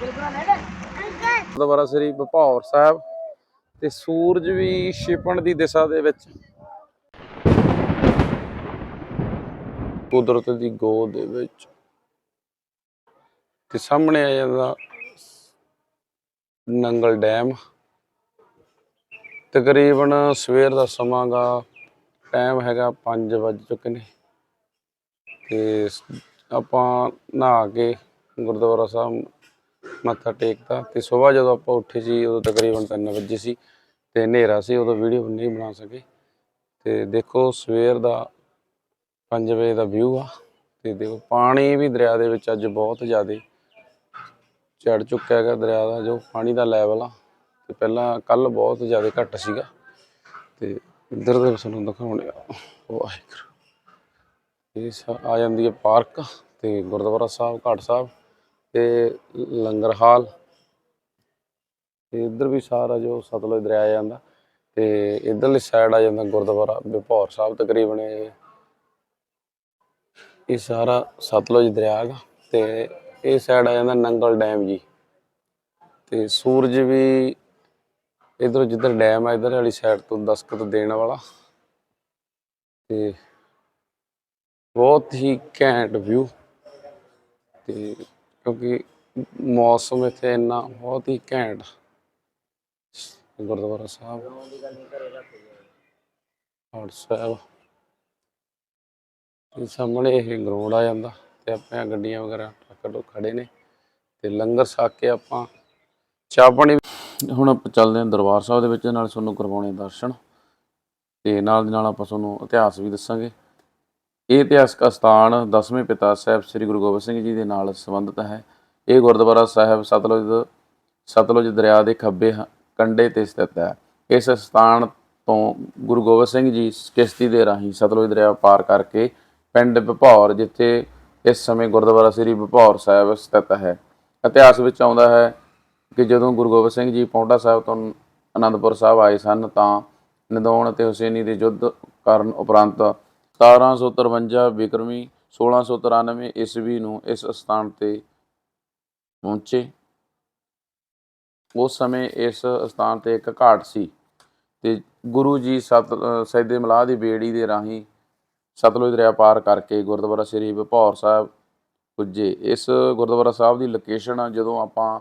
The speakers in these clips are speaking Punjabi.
ਗੁਰਦੁਆਰਾ ਸ੍ਰੀ ਭਪੌਰ ਸਾਹਿਬ ਤੇ ਸੂਰਜ ਵੀ ਛਿਪਣ ਦੀ ਦਿਸ਼ਾ ਦੇ ਵਿੱਚ। ਕੁਦਰਤ ਦੀ ਗੋਦ ਦੇ ਵਿੱਚ। ਤੇ ਸਾਹਮਣੇ ਆ ਜਾਂਦਾ ਨੰਗਲ ਡੈਮ। ਤਕਰੀਬਨ ਸਵੇਰ ਦਾ ਸਮਾਂਗਾ ਟਾਈਮ ਹੈਗਾ 5 ਵੱਜ ਚੁੱਕੇ ਨੇ। ਤੇ ਆਪਾਂ ਨਹਾ ਕੇ ਗੁਰਦੁਆਰਾ ਸਾਹਿਬ ਮੱਥਾ ਟੇਕਤਾ ਤੇ ਸਵੇਰ ਜਦੋਂ ਆਪਾਂ ਉੱਠੇ ਸੀ ਉਦੋਂ ਤਕਰੀਬਨ 3 ਵਜੇ ਸੀ ਤੇ ਹਨੇਰਾ ਸੀ, ਉਦੋਂ ਵੀਡੀਓ ਨਹੀਂ ਬਣਾ ਸਕੇ। ਤੇ ਦੇਖੋ ਸਵੇਰ ਦਾ 5 ਵਜੇ ਦਾ ਵਿਊ ਆ ਤੇ ਦੇਖੋ ਪਾਣੀ ਵੀ ਦਰਿਆ ਦੇ ਵਿੱਚ ਅੱਜ ਬਹੁਤ ਜ਼ਿਆਦਾ ਚੜ ਚੁੱਕਿਆ ਹੈਗਾ। ਦਰਿਆ ਦਾ ਜੋ ਪਾਣੀ ਦਾ ਲੈਵਲ ਆ ਤੇ ਪਹਿਲਾਂ ਕੱਲ ਬਹੁਤ ਜ਼ਿਆਦਾ ਘੱਟ ਸੀਗਾ। ਤੇ ਇੱਧਰ ਦੇ ਤੁਹਾਨੂੰ ਦਿਖਾਉਣੇ ਆ। ਵਾਹਿਗੁਰੂ। ਇਹ ਆ ਜਾਂਦੀ ਹੈ ਪਾਰਕ ਤੇ ਗੁਰਦੁਆਰਾ ਸਾਹਿਬ, ਘਾਟ ਸਾਹਿਬ। ਤੇ ਲੰਗਰ ਹਾਲ। ਤੇ ਇੱਧਰ ਵੀ ਸਾਰਾ ਜੋ ਸਤਲੁਜ ਦਰਿਆ ਜਾਂਦਾ ਤੇ ਇੱਧਰਲੀ ਸਾਈਡ ਆ ਜਾਂਦਾ ਗੁਰਦੁਆਰਾ ਬਿਪੌਰ ਸਾਹਿਬ ਤਕਰੀਬਨ ਇਹ। ਇਹ ਸਾਰਾ ਸਤਲੁਜ ਦਰਿਆ ਹੈਗਾ ਤੇ ਇਹ ਸਾਈਡ ਆ ਜਾਂਦਾ ਨੰਗਲ ਡੈਮ ਜੀ। ਤੇ ਸੂਰਜ ਵੀ ਇਧਰ ਜਿੱਧਰ ਡੈਮ ਆ ਇਧਰ ਵਾਲੀ ਸਾਈਡ ਤੋਂ ਦਸਕਤ ਦੇਣ ਵਾਲਾ। ਤੇ ਬਹੁਤ ਹੀ ਘੈਂਟ ਵਿਊ ਤੇ ਕਿਉਂਕਿ ਮੌਸਮ ਇੱਥੇ ਇੰਨਾ ਬਹੁਤ ਹੀ ਘੈਂਟ ਗੁਰਦੁਆਰਾ ਸਾਹਿਬ। ਹਰ ਸਾਹਿਬ। ਤੇ ਸਾਹਮਣੇ ਇਹ ਗਰਾਊਂਡ ਆ ਜਾਂਦਾ ਤੇ ਆਪਣੀਆਂ ਗੱਡੀਆਂ ਵਗੈਰਾ ਟਰੱਕ ਟੋ ਖੜੇ ਨੇ ਤੇ ਲੰਗਰ ਛਕ ਕੇ ਆਪਾਂ ਚਾਹ ਪਾਣੀ ਹੁਣ ਆਪਾਂ ਚੱਲਦੇ ਹਾਂ ਦਰਬਾਰ ਸਾਹਿਬ ਦੇ ਵਿੱਚ, ਨਾਲ ਤੁਹਾਨੂੰ ਕਰਵਾਉਣੇ ਦਰਸ਼ਨ ਤੇ ਨਾਲ ਦੀ ਨਾਲ ਆਪਾਂ ਤੁਹਾਨੂੰ ਇਤਿਹਾਸ ਵੀ ਦੱਸਾਂਗੇ। ਇਹ ਇਤਿਹਾਸਕ ਅਸਥਾਨ ਦਸਵੇਂ ਪਿਤਾ ਸਾਹਿਬ ਸ੍ਰੀ ਗੁਰੂ ਗੋਬਿੰਦ ਸਿੰਘ ਜੀ ਦੇ ਨਾਲ ਸੰਬੰਧਿਤ ਹੈ। ਇਹ ਗੁਰਦੁਆਰਾ ਸਾਹਿਬ ਸਤਲੁਜ ਸਤਲੁਜ ਦਰਿਆ ਦੇ ਖੱਬੇ ਕੰਢੇ ਤੇ ਸਥਿਤ ਹੈ। ਇਸ ਸਥਾਨ ਤੋਂ ਗੁਰੂ ਗੋਬਿੰਦ ਸਿੰਘ ਜੀ ਕਿਸ਼ਤੀ ਦੇ ਰਾਹੀਂ ਸਤਲੁਜ ਦਰਿਆ ਪਾਰ ਕਰਕੇ ਪਿੰਡ ਭਪੌਰ ਜਿੱਥੇ ਇਸ ਸਮੇਂ ਗੁਰਦੁਆਰਾ ਸ੍ਰੀ ਭਪੌਰ ਸਾਹਿਬ ਸਥਿਤ ਹੈ। ਇਤਿਹਾਸ ਵਿੱਚ ਆਉਂਦਾ ਹੈ ਕਿ ਜਦੋਂ ਗੁਰੂ ਗੋਬਿੰਦ ਸਿੰਘ ਜੀ ਪੌਂਟਾ ਸਾਹਿਬ ਤੋਂ ਅਨੰਦਪੁਰ ਸਾਹਿਬ ਆਏ ਸਨ, ਤਾਂ ਨਦੌਣ ਅਤੇ ਹੁਸੈਨੀ ਦੇ ਯੁੱਧ ਕਰਨ ਉਪਰੰਤ 1753 ਵਿਕਰਮੀ 1693 ਈਸਵੀ ਨੂੰ ਇਸ ਸਥਾਨ ਤੇ ਪਹੁੰਚੇ। ਉਸ ਸਮੇਂ ਇਸ ਸਥਾਨ ਤੇ ਇੱਕ ਘਾਟ ਸੀ ਤੇ ਗੁਰੂ ਜੀ ਸਤ ਅ, ਸੈਦੇ ਮਲਾਹ ਦੀ ਬੇੜੀ ਦੇ ਰਾਹੀਂ ਸਤਲੁਜ ਦਰਿਆ ਪਾਰ ਕਰਕੇ ਗੁਰਦੁਆਰਾ ਸ੍ਰੀ ਭਪੌਰ ਸਾਹਿਬ ਪੁੱਜੇ। ਇਸ ਗੁਰਦੁਆਰਾ ਸਾਹਿਬ ਦੀ ਲੋਕੇਸ਼ਨ ਜਦੋਂ ਆਪਾਂ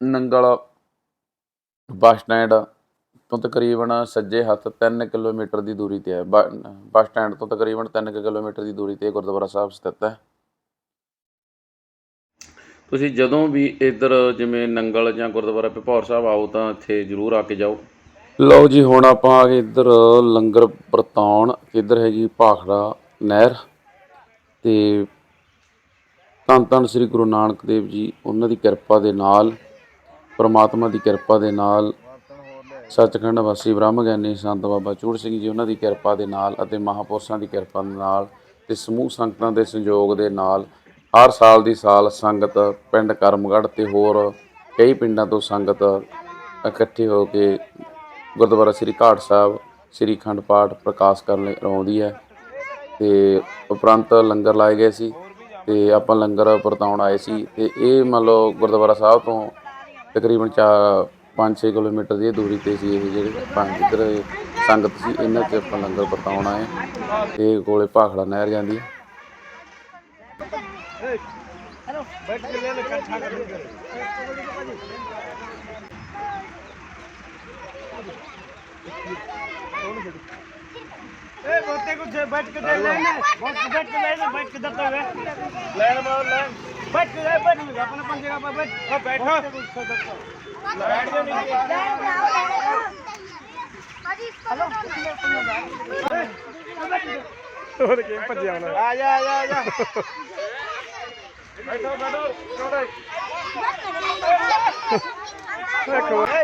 ਨੰਗਲ ਬੱਸ ਸਟੈਂਡ ਤੋਂ ਤਕਰੀਬਨ ਸੱਜੇ ਹੱਥ 3 ਕਿਲੋਮੀਟਰ ਦੀ ਦੂਰੀ ਤੇ ਹੈ। ਬੱਸ ਸਟੈਂਡ ਤੋਂ ਤਕਰੀਬਨ 3 ਕਿਲੋਮੀਟਰ ਦੀ ਦੂਰੀ ਤੇ ਗੁਰਦੁਆਰਾ ਸਾਹਿਬ ਸਥਿਤ ਹੈ। ਤੁਸੀਂ ਜਦੋਂ ਵੀ ਇੱਧਰ ਜਿਵੇਂ ਨੰਗਲ ਜਾਂ ਗੁਰਦੁਆਰਾ ਭਪੌਰ ਸਾਹਿਬ ਆਓ ਤਾਂ ਇੱਥੇ ਜ਼ਰੂਰ ਆ ਕੇ ਜਾਓ। ਲਓ ਜੀ ਹੁਣ ਆਪਾਂ ਆ ਗਏ ਇੱਧਰ ਲੰਗਰ ਵਰਤਾਉਣ। ਇੱਧਰ ਹੈਗੀ ਭਾਖੜਾ ਨਹਿਰ ਤੇ ਧੰਨ ਧੰਨ ਸ੍ਰੀ ਗੁਰੂ ਨਾਨਕ ਦੇਵ ਜੀ ਉਹਨਾਂ ਦੀ ਕਿਰਪਾ ਦੇ ਨਾਲ ਪ੍ਰਮਾਤਮਾ ਦੀ ਕਿਰਪਾ ਦੇ ਨਾਲ ਸੱਚਖੰਡ ਵਾਸੀ ਬ੍ਰਹਮ ਗਿਆਨੀ ਸੰਤ ਬਾਬਾ ਚੂੜ ਸਿੰਘ ਜੀ, ਉਹਨਾਂ ਦੀ ਕਿਰਪਾ ਦੇ ਨਾਲ ਅਤੇ ਮਹਾਪੁਰਸ਼ਾਂ ਦੀ ਕਿਰਪਾ ਦੇ ਨਾਲ ਤੇ ਸਮੂਹ ਸੰਗਤਾਂ ਦੇ ਸੰਯੋਗ ਦੇ ਨਾਲ ਹਰ ਸਾਲ ਦੀ ਸਾਲ ਸੰਗਤ ਪਿੰਡ ਕਰਮਗੜ੍ਹ ਤੇ ਹੋਰ ਕਈ ਪਿੰਡਾਂ ਤੋਂ ਸੰਗਤ ਇਕੱਠੇ ਹੋ ਕੇ ਗੁਰਦੁਆਰਾ ਸ੍ਰੀ ਘਾਟ ਸਾਹਿਬ, ਸ੍ਰੀ ਅਖੰਡ ਪਾਠ ਪ੍ਰਕਾਸ਼ ਕਰਨ ਲਈ ਆਉਂਦੀ ਹੈ ਤੇ ਉਪਰੰਤ ਲੰਗਰ ਲਾਏ ਗਏ ਸੀ ਤੇ ਆਪਾਂ ਲੰਗਰ ਵਰਤਾਉਣ ਆਏ ਸੀ ਤੇ ਇਹ ਮੰਨ ਲਓ ਗੁਰਦੁਆਰਾ ਸਾਹਿਬ ਤੋਂ ਤਕਰੀਬਨ 5-6 ਕਿਲੋਮੀਟਰ ਦੀ ਦੂਰੀ ਤੇ ਸੀ ਇਹ ਜਿਹੜੇ ਪੰਜ ਇੱਧਰ ਸੰਗਤ ਸੀ ਇਹਨਾਂ 'ਚ ਆਪਾਂ ਲੰਗਰ ਵਰਤਾਉਣ ਆਏ ਤੇ ਕੋਲੇ ਭਾਖੜਾ ਨਹਿਰ ਜਾਂਦੀ ਹੈ ए बोलते कुछ बैठ के दे लेना बैठ के बैठ के लेना बैठ के दबते हुए लाइन मार लाइन बैठ के बैठ के अपने अपन जगह पर बैठ ओ बैठो बैठ जाओ नीचे और गेम पर जाना आ जा आ जा आ जा बैठो बैठो छोड़ो देखो ए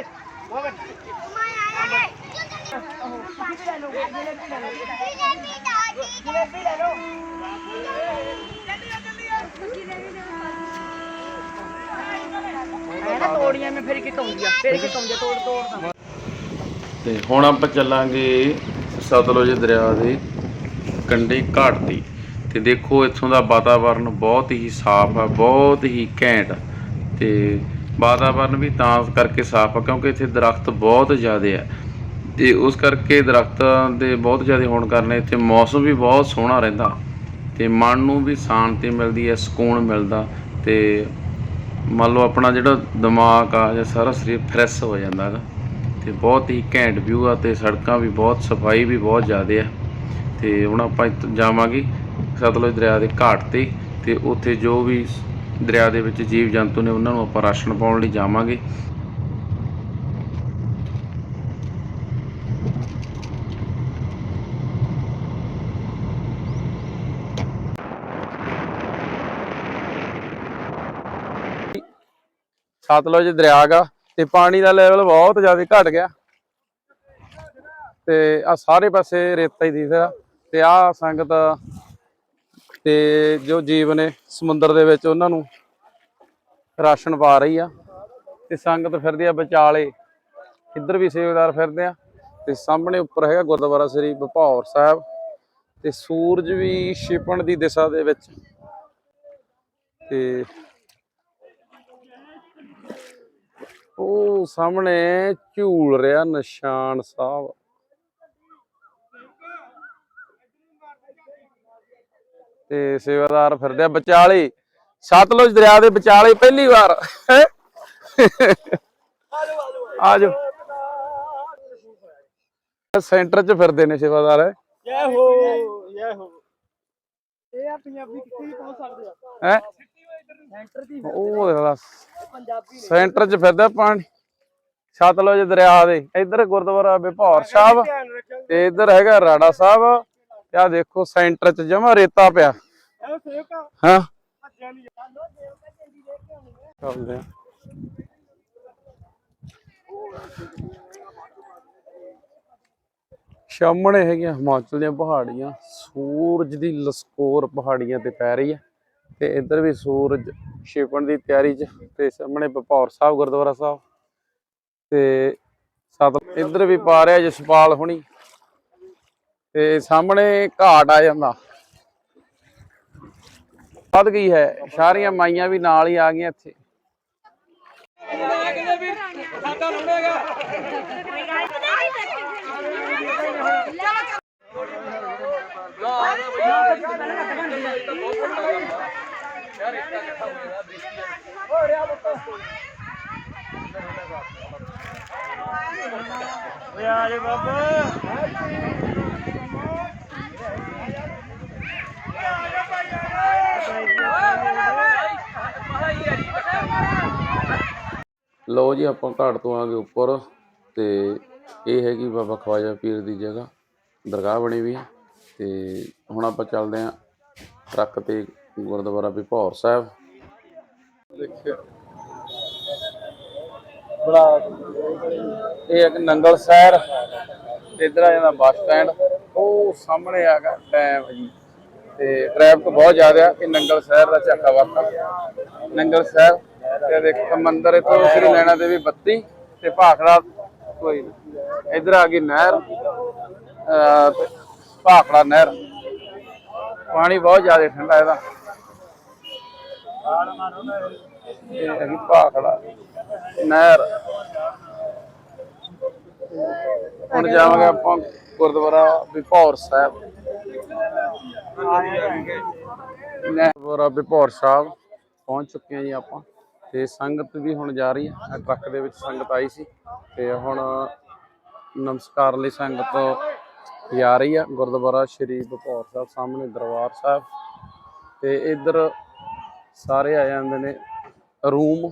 वो बैठ ਨਾ ਤੋੜੀਆਂ, ਮੈਂ ਫਿਰ ਕਿਤੋਂ ਹੁੰਦੀ ਆ, ਫਿਰ ਕਿਤੋਂ ਹੁੰਦੀ ਤੋੜ ਤੋੜ ਤੇ। ਹੁਣ ਆਪਾਂ ਚੱਲਾਂਗੇ ਸਤਲੁਜ ਦਰਿਆ ਦੇ ਕੰਢੇ ਘਾਟ ਦੀ ਤੇ ਦੇਖੋ, ਇੱਥੋਂ ਦਾ ਵਾਤਾਵਰਨ ਬਹੁਤ ਹੀ ਸਾਫ਼ ਆ, ਬਹੁਤ ਹੀ ਘੈਂਟ। ਤੇ ਵਾਤਾਵਰਨ ਵੀ ਤਾਂ ਕਰਕੇ ਸਾਫ਼ ਆ, ਕਿਉਂਕਿ ਇੱਥੇ ਦਰਖਤ ਬਹੁਤ ਜ਼ਿਆਦੇ ਆ। ਤੇ ਉਸ ਕਰਕੇ ਦਰਖਤਾਂ ਦੇ ਬਹੁਤ ਜ਼ਿਆਦਾ ਹੋਣ ਕਾਰਨ ਇੱਥੇ ਮੌਸਮ ਵੀ ਬਹੁਤ ਸੋਹਣਾ ਰਹਿੰਦਾ। ਤੇ ਮਨ ਨੂੰ ਵੀ ਸ਼ਾਂਤੀ ਮਿਲਦੀ ਹੈ, ਸਕੂਨ ਮਿਲਦਾ। ਤੇ ਮੰਨ ਲਓ ਆਪਣਾ ਜਿਹੜਾ ਦਿਮਾਗ ਆ ਜਾਂ ਸਾਰਾ ਸਰੀਰ ਫਰੈਸ਼ ਹੋ ਜਾਂਦਾ ਹੈਗਾ, ਤੇ ਬਹੁਤ ਹੀ ਘੈਂਟ ਵਿਊ ਆ ਤੇ ਸੜਕਾਂ ਵੀ ਬਹੁਤ, ਸਫ਼ਾਈ ਵੀ ਬਹੁਤ ਜ਼ਿਆਦਾ ਆ। ਤੇ ਹੁਣ ਆਪਾਂ ਜਾਵਾਂਗੇ ਸਤਲੁਜ ਦਰਿਆ ਦੇ ਘਾਟ ਤੇ ਤੇ ਉੱਥੇ ਜੋ ਵੀ ਦਰਿਆ ਦੇ ਵਿੱਚ ਜੀਵ ਜੰਤੂ ਨੇ ਉਹਨਾਂ ਨੂੰ ਆਪਾਂ ਰਾਸ਼ਨ ਪਾਉਣ ਲਈ ਜਾਵਾਂਗੇ। ਸਤਲੁਜ ਦਰਿਆ ਗਾ ਤੇ ਪਾਣੀ ਦਾ ਲੈਵਲ ਬਹੁਤ ਜ਼ਿਆਦਾ ਘਟ ਗਿਆ। ਤੇ ਆ ਸਾਰੇ ਪਾਸੇ ਰੇਤਾ ਹੀ ਦਿਸਦਾ ਤੇ ਆ ਸੰਗਤ ਤੇ ਜੋ ਜੀਵ ਨੇ ਸਮੁੰਦਰ ਦੇ ਵਿੱਚ ਉਹਨਾਂ ਨੂੰ ਰਾਸ਼ਨ ਪਾ ਰਹੀ ਆ। ਤੇ ਸੰਗਤ ਫਿਰਦੀ ਆ ਵਿਚਾਲੇ। ਇੱਧਰ ਵੀ ਸੇਵਾਦਾਰ ਫਿਰਦੇ ਆ। ਤੇ ਸਾਹਮਣੇ ਉੱਪਰ ਹੈਗਾ ਗੁਰਦੁਆਰਾ ਸ੍ਰੀ ਭਪੌਰ ਸਾਹਿਬ। ਤੇ ਸੂਰਜ ਵੀ ਛਿਪਣ ਦੀ ਦਿਸ਼ਾ ਦੇ ਵਿੱਚ। ਤੇ ਉਹ ਸਾਹਮਣੇ ਝੂਲ ਰਿਹਾ ਨਿਸ਼ਾਨ ਸਾਹਿਬ। ਤੇ ਸੇਵਾਦਾਰ ਫਿਰਦੇ ਆ ਵਿਚਾਲੇ ਸਤਲੁਜ ਦਰਿਆ ਦੇ ਵਿਚਾਲੇ ਪਹਿਲੀ ਵਾਰ। ਆ ਜਾਓ। ਸੈਂਟਰ 'ਚ ਫਿਰਦੇ ਨੇ ਸੇਵਾਦਾਰ। ਜੈ ਹੋ ਜੈ ਹੋ। ਇਹ ਆ ਪੰਜਾਬੀ ਕਿੱਥੇ ਵੀ ਪਹੁੰਚ ਸਕਦੇ ਆ। ਹੈ? ਸੈਂਟਰ ਦੀ ਉਹ ਦੇਖ ਸੈਂਟਰ 'ਚ ਫਿਰਦਾ ਪਾਣੀ। ਸਤਲੁਜ ਦਰਿਆ ਦੇ। ਇੱਧਰ ਗੁਰਦੁਆਰਾ ਬਿਭੌਰ ਸਾਹਿਬ ਤੇ ਇੱਧਰ ਹੈਗਾ ਰਾੜਾ ਸਾਹਿਬ। ਤੇ ਆ ਦੇਖੋ ਸੈਂਟਰ 'ਚ ਜਮਾ ਰੇਤਾ ਪਿਆ। ਹਾਂ। ਭੱਜਿਆ ਨਹੀਂ ਜਾਂਦਾ। ਦੇਵਕਾ ਜਲਦੀ ਲੈ ਕੇ ਆਉਣੀ ਚੱਲਦੇ ਆ। ਸਾਹਮਣੇ ਹੈਗੀਆਂ ਹਿਮਾਚਲ ਦੀਆਂ ਪਹਾੜੀਆਂ। ਸੂਰਜ ਦੀ ਲਸਕੋਰ ਪਹਾੜੀਆਂ ਤੇ ਪੈ ਰਹੀ ਹੈ ਤੇ ਇੱਧਰ ਵੀ ਸੂਰਜ ਛਿਪਣ ਦੀ ਤਿਆਰੀ 'ਚ ਤੇ ਸਾਹਮਣੇ ਭਪੌਰ ਸਾਹਿਬ, ਗੁਰਦੁਆਰਾ ਸਾਹਿਬ ਤੇ ਸਤ ਇੱਧਰ ਵੀ ਪਾ ਰਿਹਾ ਜਸਪਾਲ ਹੁਣੀ ਤੇ ਸਾਹਮਣੇ ਘਾਟ ਆ ਜਾਂਦਾ। ਵੱਧ ਗਈ ਹੈ, ਸਾਰੀਆਂ ਮਾਈਆਂ ਵੀ ਨਾਲ ਹੀ ਆ ਗਈਆਂ ਇੱਥੇ। ਓਏ ਆ ਜਾ ਬਾਬਾ। ਲਓ ਜੀ ਆਪਾਂ ਘਾਟ ਤੋਂ ਆ ਗਏ ਉੱਪਰ ਤੇ ਇਹ ਹੈਗੀ ਬਾਬਾ ਖਵਾਜਾ ਪੀਰ ਦੀ ਜਗ੍ਹਾ। ਦਰਗਾਹ ਬਣੀ ਵੀ ਹੈ ਤੇ ਹੁਣ ਆਪਾਂ ਚੱਲਦੇ ਆਂ ਟਰੱਕ ਤੇ ਗੁਰਦੁਆਰਾ ਭਿਪੌਰ ਸਾਹਿਬ। ਦੇਖਿਓ। ਬੜਾ ਇਹ ਇੱਕ ਨੰਗਲ ਸ਼ਹਿਰ, ਇਧਰ ਆ ਜਾਂਦਾ ਬੱਸ ਸਟੈਂਡ। ਉਹ ਸਾਹਮਣੇ ਆਗਾ ਡੈਮ ਜੀ। ਤੇ ਟ੍ਰੈਫਿਕ ਬਹੁਤ ਜ਼ਿਆਦਾ ਆ ਨੰਗਲ ਸ਼ਹਿਰ ਦਾ ਝਾਕਾ ਵਾਕਾ। ਨੰਗਲ ਸ਼ਹਿਰ, ਤੇ ਦੇਖੋ ਮੰਦਿਰ ਇਥੋਂ ਸ੍ਰੀ ਨੈਣਾ ਦੇਵੀ ਬੱਤੀ ਤੇ ਭਾਖੜਾ ਕੋਈ ਨਾ। ਇੱਧਰ ਆ ਗਈ ਨਹਿਰ ਭਾਖੜਾ ਨਹਿਰ। ਪਾਣੀ ਬਹੁਤ ਜ਼ਿਆਦਾ ਠੰਡਾ ਇਹਦਾ। ਇਹ ਹੈਗੀ ਭਾਖੜਾ, ਨਹਿਰ। ਹੁਣ ਜਾਵਾਂਗੇ ਆਪਾਂ ਗੁਰਦੁਆਰਾ ਬਿਪੌਰ ਸਾਹਿਬ। ਗੁਰਦੁਆਰਾ ਬਿਪੌਰ ਸਾਹਿਬ, ਪਹੁੰਚ ਚੁੱਕੇ ਹਾਂ ਜੀ ਆਪਾਂ। ਤੇ ਸੰਗਤ ਵੀ ਹੁਣ ਜਾ ਰਹੀ ਹੈ। ਟਰੱਕ ਦੇ ਵਿੱਚ ਸੰਗਤ ਆਈ ਸੀ। ਤੇ ਹੁਣ ਨਮਸਕਾਰ ਲਈ ਸੰਗਤ ਜਾ ਰਹੀ ਆ ਗੁਰਦੁਆਰਾ ਸ਼੍ਰੀ ਬਿਪੌਰ ਸਾਹਿਬ, ਸਾਹਮਣੇ ਦਰਬਾਰ ਸਾਹਿਬ। ਤੇ ਇੱਧਰ ਸਾਰੇ ਆ ਜਾਂਦੇ ਨੇ ਰੂਮ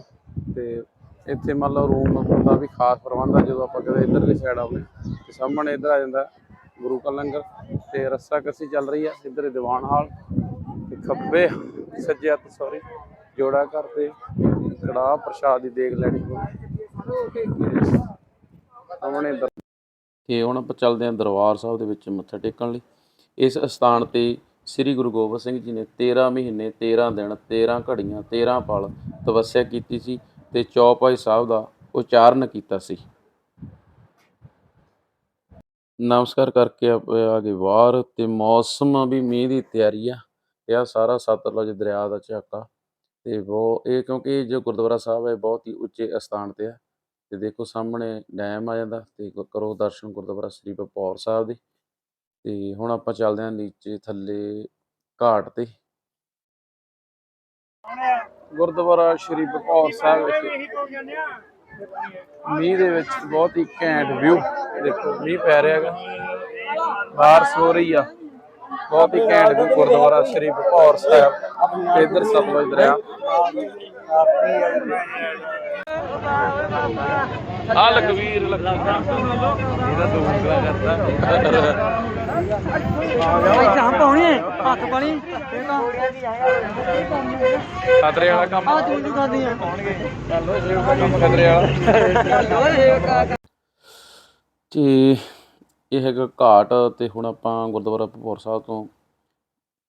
ਤੇ ਇੱਥੇ ਮੰਨ ਲਓ ਰੂਮ ਦਾ ਵੀ ਖਾਸ ਪ੍ਰਬੰਧ ਆ, ਜਦੋਂ ਆਪਾਂ ਕਦੇ ਇੱਧਰਲੀ ਸਾਈਡ ਆਉਂਦੇ ਤੇ ਸਾਹਮਣੇ ਇੱਧਰ ਆ ਜਾਂਦਾ ਗੁਰੂ ਕਾ ਲੰਗਰ, ਤੇ ਰੱਸਾ ਕੱਸੀ ਚੱਲ ਰਹੀ ਆ, ਇੱਧਰ ਦੀਵਾਨ ਹਾਲ, ਤੇ ਖੱਬੇ ਸੱਜੇ ਹੱਥ ਸੌਰੀ ਜੋੜਾ ਘਰ ਤੇ ਕੜਾਹ ਪ੍ਰਸ਼ਾਦ ਦੀ ਦੇਖ ਲੈਣੀ ਸਾਹਮਣੇ ਦਰ- ਤੇ ਹੁਣ ਆਪਾਂ ਚੱਲਦੇ ਹਾਂ ਦਰਬਾਰ ਸਾਹਿਬ ਦੇ ਵਿੱਚ ਮੱਥਾ ਟੇਕਣ ਲਈ। ਇਸ ਸਥਾਨ ਤੇ ਸ੍ਰੀ ਗੁਰੂ ਗੋਬਿੰਦ ਸਿੰਘ ਜੀ ਨੇ 13 ਮਹੀਨੇ 13 ਦਿਨ 13 ਘੜੀਆਂ 13 ਪਲ ਤਪੱਸਿਆ ਕੀਤੀ ਸੀ ਤੇ ਚੌਪਾਈ ਸਾਹਿਬ ਦਾ ਉਚਾਰਨ ਕੀਤਾ ਸੀ। ਨਮਸਕਾਰ ਕਰਕੇ ਆਪਾਂ ਆ ਗਏ ਵਾਰ ਤੇ ਮੌਸਮ ਵੀ ਮੀਂਹ ਦੀ ਤਿਆਰੀ ਆ ਇਹ ਆ ਸਾਰਾ ਸਤਲੁਜ ਦਰਿਆ ਦਾ ਝਾਕਾ ਤੇ ਬਹੁਤ ਇਹ ਕਿਉਂਕਿ ਜੋ ਗੁਰਦੁਆਰਾ ਸਾਹਿਬ ਹੈ ਬਹੁਤ ਹੀ ਉੱਚੇ ਅਸਥਾਨ ਤੇ ਆ ਤੇ ਦੇਖੋ ਸਾਹਮਣੇ ਡੈਮ ਆ ਜਾਂਦਾ ਤੇ ਕਰੋ ਦਰਸ਼ਨ ਗੁਰਦੁਆਰਾ ਸ੍ਰੀ ਭਪੌਰ ਸਾਹਿਬ ਦੇ ਤੇ ਹੁਣ ਆਪਾਂ ਚੱਲਦੇ ਹਾਂ ਨੀਚੇ ਥੱਲੇ ਘਾਟ ਤੇ। ਗੁਰਦੁਆਰਾ ਸ੍ਰੀ ਭਪੌਰ ਸਾਹਿਬ ਵਿਖੇ ਮੀਂਹ ਦੇ ਵਿੱਚ ਬਹੁਤ ਹੀ ਘੈਂਟ ਵਿਊ। ਦੇਖੋ, ਮੀਂਹ ਪੈ ਰਿਹਾ ਹੈਗਾ। ਬਾਰਿਸ਼ ਹੋ ਰਹੀ ਆ। ਬਹੁਤ ਹੀ ਘੈਂਟ ਵਿਊ ਗੁਰਦੁਆਰਾ ਸ੍ਰੀ ਬਕੌਰ ਸਾਹਿਬ ਤੇ ਸਤਲੁਜ ਦਰਿਆ। ਆ ਲਖਵੀਰ ਲੱਖੀ ਇਹਦਾ ਦੋ ਉਂਗਲਾਂ ਕਰਦਾ ਇੱਥੇ ਪਾਉਣੀ ਹੈ ਹੱਥ ਪਾਣੀ ਖਤਰੇ ਵਾਲਾ ਕੰਮ ਆ ਤੂੰ ਤੂੰ ਕਰਦੀ ਆ ਖਤਰੇ ਵਾਲਾ ਤੇ ਇਹ ਹੈਗਾ ਘਾਟ ਤੇ ਹੁਣ ਆਪਾਂ ਗੁਰਦੁਆਰਾ ਭਪੌਰ ਸਾਹਿਬ ਤੋਂ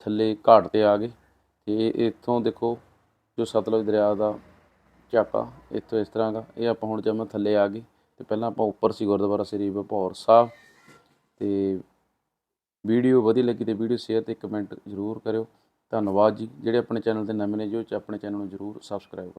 ਥੱਲੇ ਘਾਟ ਤੇ ਆ ਗਏ ਤੇ ਇੱਥੋਂ ਦੇਖੋ ਜੋ ਸਤਲੁਜ ਦਰਿਆ ਦਾ ਝਾਕਾ ਇੱਥੋਂ ਇਸ ਤਰ੍ਹਾਂ ਦਾ ਇਹ ਆਪਾਂ ਹੁਣ ਜਮਾਂ ਥੱਲੇ ਆ ਗਏ ਤੇ ਪਹਿਲਾਂ ਆਪਾਂ ਉੱਪਰ ਸੀ ਗੁਰਦੁਆਰਾ ਸ੍ਰੀ ਭਪੌਰ ਸਾਹਿਬ ਤੇ ਵੀਡੀਓ ਵਧੀਆ ਲੱਗੀ ਤੇ ਵੀਡੀਓ ਸ਼ੇਅਰ ਤੇ ਕਮੈਂਟ ਜ਼ਰੂਰ ਕਰਿਓ। ਧੰਨਵਾਦ ਜੀ। ਜਿਹੜੇ ਆਪਣੇ ਚੈਨਲ ਤੇ ਨਵੇਂ ਨੇ, ਜੋ ਆਪਣੇ ਚੈਨਲ ਨੂੰ ਜ਼ਰੂਰ ਸਬਸਕ੍ਰਾਈਬ